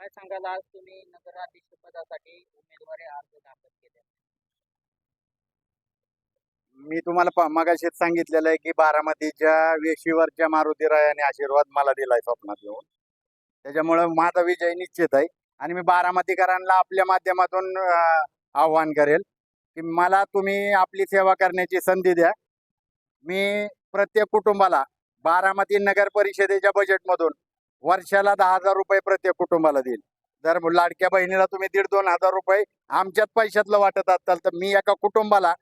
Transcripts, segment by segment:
काय सांगाल? आज तुम्ही नगराध्यक्ष पदासाठी उमेदवारी अर्ज दाखल केले. मी तुम्हाला प- मगाशीच सांगितलेलं आहे की बारामतीच्या वेशीवरच्या मारुती रायाने आशीर्वाद मला दिलाय स्वप्नात येऊन त्याच्यामुळं माझा विजय निश्चित आहे. आणि मी बारामतीकरांना आपल्या माध्यमातून अं, आव्हान करेल की मला तुम्ही आपली सेवा करण्याची संधी द्या. मी प्रत्येक कुटुंबाला बारामती नगर परिषदेच्या बजेटमधून वर्षाला दहा हजार रुपये प्रत्येक कुटुंबाला देईल. जर लाडक्या बहिणीला तुम्ही दीड दोन हजार रुपये आमच्याच पैशातलं वाटत असाल तर मी एका कुटुंबाला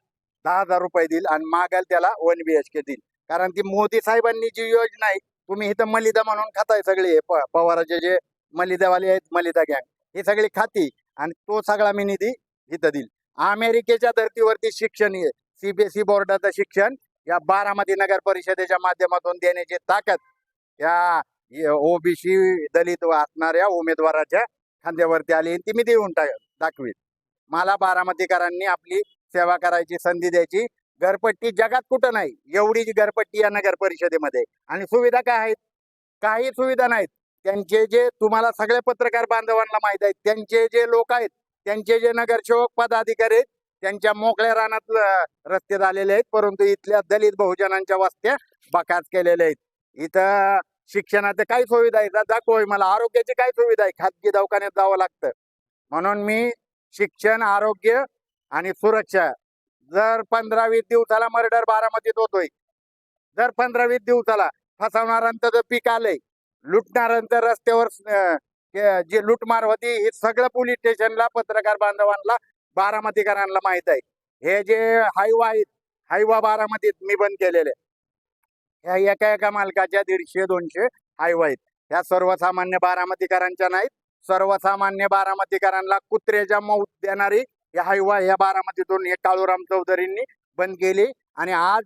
दहा हजार रुपये देईल आणि मागाल त्याला वन बी एच के देईल. कारण ती मोदी साहेबांनी जी योजना आहे तुम्ही इथं मलिदा म्हणून खाताय सगळे प- पवाराचे जे मलिदावाले आहेत मलिदा गँग ही सगळी खाती आणि तो सगळा मी निधी इथं देईल. अमेरिकेच्या धर्तीवरती शिक्षण सीबीएसई बोर्डाचं शिक्षण या बारामती नगर परिषदेच्या माध्यमातून देण्याची ताकद या ओबीसी दलित असणाऱ्या उमेदवाराच्या खांद्यावरती आली आणि ती मी देऊन टाक दाखवीन. मला बारामतीकरांनी आपली सेवा करायची संधी द्यायची. घरपट्टी जगात कुठं नाही. एवढी जी घरपट्टी या नगर परिषदेमध्ये. आणि सुविधा काय आहेत? काही सुविधा नाहीत. त्यांचे जे तुम्हाला सगळे पत्रकार बांधवांना माहीत आहेत. त्यांचे जे लोक आहेत त्यांचे जे नगरसेवक पदाधिकारी आहेत त्यांच्या मोकळ्या रानात रस्ते झालेले आहेत. परंतु इथल्या दलित बहुजनांच्या वस्त्या बकाच केलेल्या आहेत. इथं शिक्षणाच्या काही सुविधा आहेत दाखव मला आरोग्याची काय सुविधा आहे. खाजगी दवाखान्यात जावं लागतं. म्हणून मी शिक्षण आरोग्य आणि सुरक्षा जर पंधरा वीस दिवसाला मर्डर बारामतीत होतोय जर पंधरा वीस दिवसाला फसवणाऱ्यांचं जर पीक आलंय लुटणाऱ्यांचं रस्त्यावर जी जे लुटमार होती हे सगळं पोलीस स्टेशनला पत्रकार बांधवांना बारामतीकरांना माहीत आहे. हे जे हायवा आहेत हायवा बारामतीत मी बंद केलेले. ह्या एका एका मालकाच्या दीडशे दोनशे हायवा आहेत. ह्या सर्वसामान्य बारामतीकरांच्या नाहीत. सर्वसामान्य बारामतीकरांना कुत्र्याच्या मौत देणारी या हायवा ह्या बारामतीतून हे काळूराम चौधरींनी बंद केली. आणि आज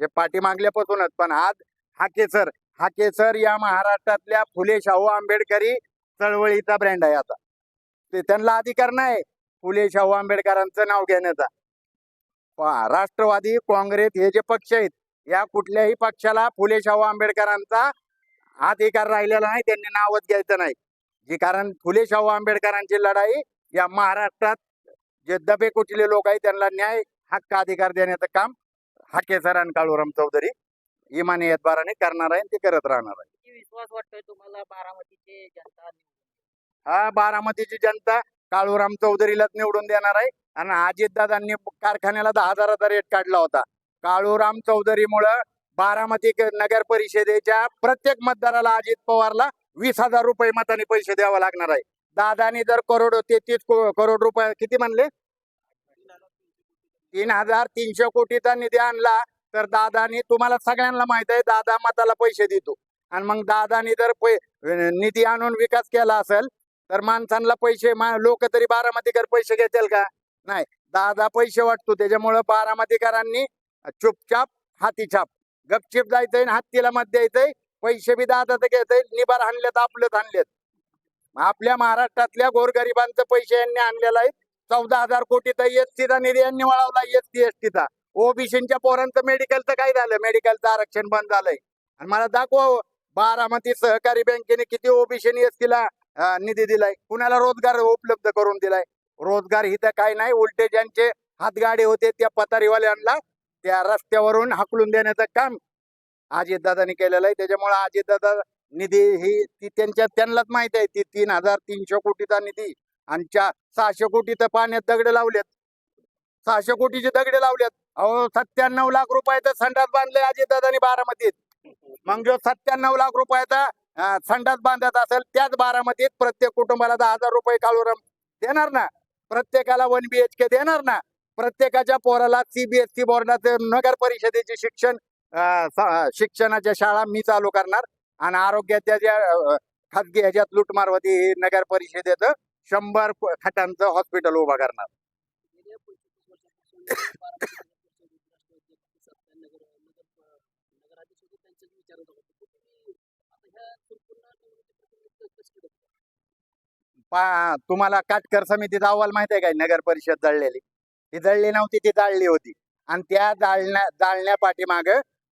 हे पाठीमागल्यापासूनच पण आज हाकेसर हाकेसर या महाराष्ट्रातल्या फुले शाहू आंबेडकरी चळवळीचा ब्रँड आहे आता. ते त्यांना अधिकार नाही. फुले शाहू आंबेडकरांचं नाव घेण्याचा. राष्ट्रवादी काँग्रेस हे जे पक्ष आहेत या कुठल्याही पक्षाला फुले शाहू आंबेडकरांचा अधिकार राहिलेला नाही त्यांनी नावच घ्यायचं नाही. जे कारण फुले शाहू आंबेडकरांची लढाई या महाराष्ट्रात जे दबे कुचले लोक आहेत त्यांना न्याय हक्क अधिकार देण्याचं काम हाकेसर आणि काळूराम चौधरी इमानी यतबाराने करणार आहे ते करत राहणार आहे. विश्वास वाटतोय तुम्हाला बारामतीचे जनता हा बारामतीची जनता काळूराम चौधरीलाच निवडून देणार आहे. आणि अजितदादांनी कारखान्याला दहा हजाराचा रेट काढला होता. काळूराम चौधरीमुळं बारामती नगर परिषदेच्या प्रत्येक मतदाराला अजित पवारला वीस हजार रुपये मताने पैसे द्यावा लागणार आहे. दादानी जर करोड तेहतीस करोड रुपये किती म्हणले? तीन हजार तीनशे कोटीचा निधी आणला तर दादानी तुम्हाला सगळ्यांना माहीत आहे दादा मताला पैसे देतो. आणि मग दादानी जर निधी आणून विकास केला असेल तर माणसांना पैसे लोक तरी बारामतीकर पैसे घेतील का? नाही. दादा पैसे वाटतो त्याच्यामुळं बारामतीकरांनी चुपचाप हाती छाप. गपचिप जायचंय आणि हत्तीला मत द्यायचंय. पैसे बी दादा तर घेतय आणले आणलेत आपलेच आणलेत आपल्या महाराष्ट्रातल्या गोरगरिबांचं पैसे यांनी आणलेला आहे. चौदा हजार कोटीचा एस टीचा निधी यांनी वळवला एस टी ओबीसीच्या पोरांचं मेडिकलचं काय झालं? मेडिकलचं आरक्षण बंद झालंय. आणि मला दाखवा हो, बारामती सहकारी बँकेने किती ओबीसी एसटीला निधी दिलाय. कुणाला रोजगार उपलब्ध करून दिलाय? रोजगार इथं काय नाही. उलटे ज्यांचे हातगाडे होते त्या पतारीवाल्यांना त्या रस्त्यावरून हाकलून देण्याचं काम अजितदादांनी केलेलं आहे. त्याच्यामुळे अजितदादा निधी ही ती त्यांच्या त्यांनाच माहीत आहे. ती तीन हजार तीनशे कोटीचा निधी आणि चा सहाशे कोटी तर पाण्यात दगडे लावलेत. सहाशे कोटीचे दगडे लावलेत. अहो सत्त्याण्णव लाख रुपयाचा संडास बांधले अजितदादांनी बारामतीत. मग जो सत्त्याण्णव लाख रुपयाचा संडास बांधत असेल त्याच बारामतीत प्रत्येक कुटुंबाला दहा हजार रुपये काळूरम देणार ना? प्रत्येकाला वन बी एच के देणार ना? प्रत्येकाच्या पोराला सीबीएसई बोर्डाचे नगर परिषदेचे शिक्षण शिक्षणाच्या शाळा मी चालू करणार. आणि आरोग्याच्या ज्या खाजगी ह्याच्यात लुटमार होती हे नगर परिषदेचं शंभर खाटांचं हॉस्पिटल उभा करणार. पा तुम्हाला काटकर समितीचा अहवाल माहीत आहे काय नगर परिषद जळलेली. ती जळली नव्हती ती जाळली होती. आणि त्या जाळण्या जाळण्या पाठीमाग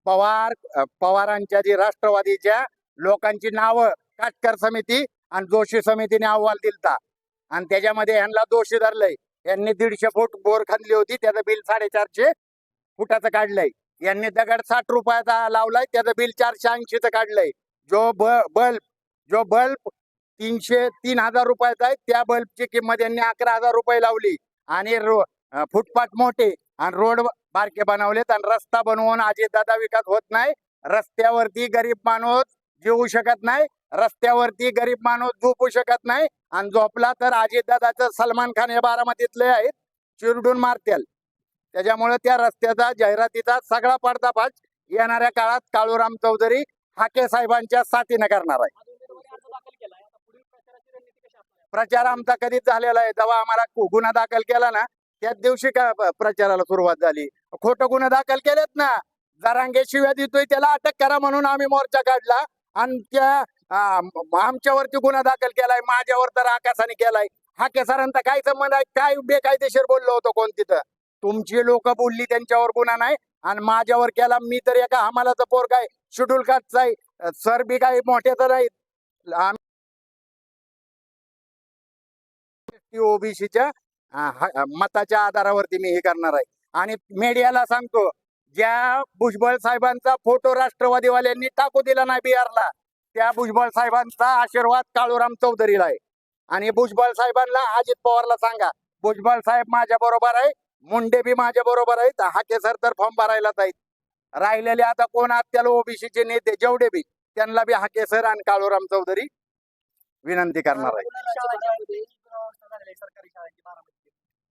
पवार पवारांच्या जी राष्ट्रवादीच्या लोकांची नावं काटकर समिती आणि जोशी समितीने अहवाल दिलता. आणि त्याच्यामध्ये यांना दोषी धरलंय. यांनी दीडशे फूट बोर खांदली होती त्याचं बिल साडेचारशे फुटाचं काढलंय. यांनी दगड साठ रुपयाचा लावलाय त्याचं बिल चारशे ऐंशीचं काढलंय. जो ब बल्ब जो बल्ब तीनशे तीन हजार रुपयाचा आहे त्या बल्बची किंमत यांनी अकरा हजार रुपये लावली. आणि फुटपाथ मोठे आणि रोड बारके बनवलेत आणि रस्ता बनवून दादा विकास होत नाही. रस्त्यावरती गरीब माणूस जेवू शकत नाही. रस्त्यावरती गरीब माणूस झोपू शकत नाही. आणि झोपला तर दादाचं सलमान खान हे बारामतीतले आहेत. चिरडून मारतील. त्याच्यामुळे त्या रस्त्याचा जाहिरातीचा सगळा पडदाफाश येणाऱ्या काळात काळूराम चौधरी हाके साहेबांच्या साथीने करणार आहे. प्रचार आमचा कधीच झालेला आहे जेव्हा आम्हाला गुन्हा दाखल केला ना त्याच दिवशी का प्रचाराला सुरुवात झाली. खोटं गुन्हा दाखल केलेत ना. जरांगे शिव्या देतोय त्याला अटक करा म्हणून आम्ही मोर्चा काढला. आणि त्या आमच्यावरती गुन्हा दाखल केलाय माझ्यावर तर आकाशाने केलाय. हा केसरांचा काय संबंध आहे? काय बेकायदेशीर बोललो होतो कोण तिथं? तुमची लोक बोलली त्यांच्यावर गुन्हा नाही. आणि माझ्यावर केला मी तर एका हमालाचा पोर काय शेड्यूल कास्टचा आहे. सर बी काय मोठे तर आहेत. आम्ही ओबीसीच्या मताच्या आधारावरती मी हे करणार आहे. आणि मीडियाला सांगतो ज्या भुजबळ साहेबांचा फोटो राष्ट्रवादीवाल्यांनी टाकू दिला नाही बिहारला त्या भुजबळ साहेबांचा आशीर्वाद काळूराम चौधरीला आहे. आणि भुजबळ साहेबांना अजित पवारला सांगा भुजबळ साहेब माझ्या बरोबर आहे मुंडे बी माझ्या बरोबर आहेत हाके सर तर फॉर्म भरायलाच आहेत. राहिलेले आता कोण आत्याला ओबीसीचे नेते जेवढे बी त्यांना बी हाके सर आणि काळूराम चौधरी विनंती करणार आहे. सरकारी शाळांची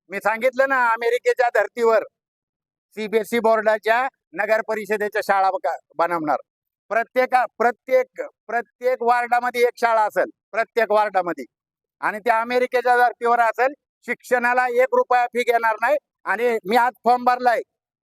मी सांगितलं ना अमेरिकेच्या धर्तीवर सीबीएसई बोर्डाच्या नगर परिषदेच्या शाळा बनवणार. प्रत्येक प्रत्येक प्रत्येक वार्डामध्ये एक शाळा असेल प्रत्येक वार्डामध्ये. आणि त्या अमेरिकेच्या धर्तीवर असेल शिक्षणाला एक रुपया फी घेणार नाही आणि मी आज फॉर्म भरलाय.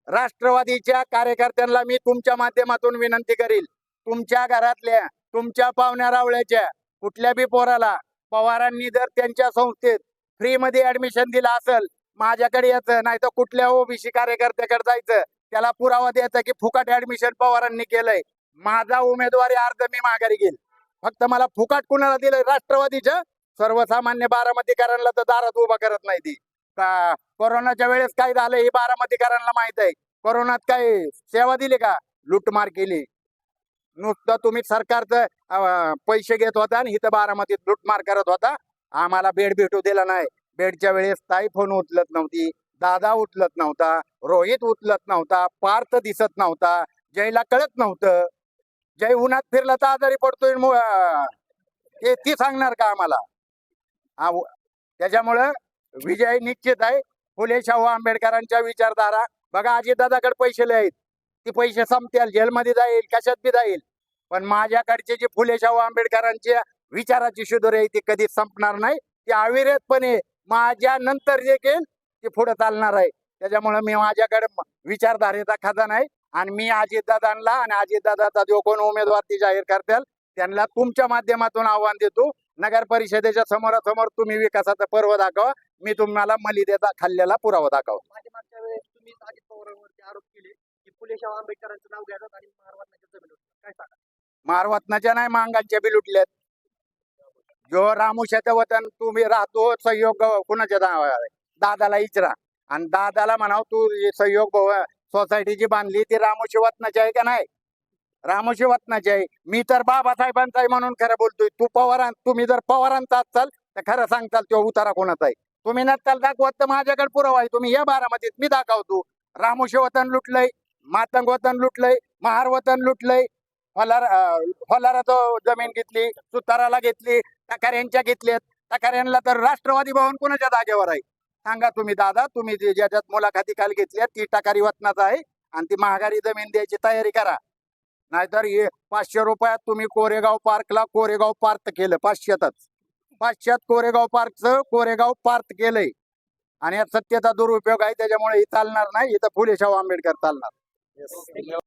राष्ट्रवादीच्या कार्यकर्त्यांना मी तुमच्या माध्यमातून विनंती करील. तुमच्या घरातल्या तुमच्या पाहुण्या रावळ्याच्या कुठल्या बी पोराला पवारांनी जर त्यांच्या संस्थेत फ्री मध्ये ऍडमिशन दिलं असेल माझ्याकडे यायचं नाही तर कुठल्या ओबीसी कार्यकर्त्याकडे जायचं त्याला पुरावा द्यायचा की फुकट ऍडमिशन पवारांनी केलंय. माझा उमेदवारी अर्ज मी माघारी घेईल. फक्त मला फुकट कुणाला दिलंय? राष्ट्रवादीच्या सर्वसामान्य बारामतीकरांना तर दारात उभा करत नाही ती. कोरोनाच्या वेळेस काय झालं हे बारामतीकरांना माहीत आहे. कोरोनात काय सेवा दिली का? लुटमार केली. नुसतं तुम्ही सरकारचं पैसे घेत होता आणि इथं बारामतीत लुटमार करत होता. आम्हाला भेट भेटू दिला नाही. बेडच्या वेळेस ताई फोन उचलत नव्हती दादा उचलत नव्हता रोहित उचलत नव्हता पार्थ दिसत नव्हता जयला कळत नव्हतं. जय उन्हात फिरला तर आजारी पडतोय ते ती सांगणार का आम्हाला? हा त्याच्यामुळं विजय निश्चित आहे. फुले शाहू आंबेडकरांच्या विचारधारा. बघा अजितदादाकडे पैसे लय आहेत. ती पैसे संपतील जेलमध्ये जाईल कशात बी जाईल. पण माझ्याकडचे जे फुले शाहू आंबेडकरांच्या विचाराची शुद्धर आहे ती कधीच संपणार नाही. ती अविरतपणे माझ्या नंतर जे केल ते पुढे चालणार आहे. त्याच्यामुळे मी माझ्याकडे विचारधारेचा खजाना आहे. आणि मी अजितदादांना आणि अजितदादाचा जो कोण उमेदवार ती जाहीर करतील त्यांना तुमच्या माध्यमातून आव्हान देतो. नगर परिषदेच्या समोरासमोर तुम्ही विकासाचा पर्व दाखवा. मी तुम्हाला मलिदेचा खाल्लेला पुरावा दाखवा. मारवतनाच्या नाही मांगांच्या बी लुटल्यात. जो रामुशाचं वतन तुम्ही राहतो सहयोग कुणाच्या नावावर दादाला इचरा. आणि दादाला म्हणाव तू सहयोग भव- सोसायटी जी बांधली ती रामोशी वतनाची आहे का नाही? रामोशी वतनाची आहे. मी तर बाबासाहेबांचा आहे म्हणून खरं बोलतोय. तू पवारां तुम्ही जर पवारांचा असाल तर खरं सांगताल तो उतारा कोणाचा आहे? तुम्ही नसताल दाखवत तर माझ्याकडे पुरावा आहे. तुम्ही या बारामतीत मी दाखवतो. रामोशी वतन लुटलंय मातंग वतन लुटलंय महार वतन लुटलंय. फलार फलाराचं जमीन घेतली सुताराला घेतली टकाऱ्यांच्या घेतल्यात टकाऱ्यांना तर राष्ट्रवादी भवन कोणाच्या जागेवर आहे? सांगा तुम्ही दादा तुम्ही जे ज्याच्यात मुलाखती काल घेतल्या ती टकारी वतनाचा आहे. आणि ती महागारी जमीन द्यायची तयारी करा. नाहीतर हे पाचशे रुपयात तुम्ही कोरेगाव पार्कला कोरेगाव पार्क केलं पाचशेतच. पाचशेत कोरेगाव पार्कचं कोरेगाव पार्क केलंय. आणि यात सत्तेचा दुरुपयोग आहे त्याच्यामुळे हे चालणार नाही. इथं फुले शाहू आंबेडकर चालणार.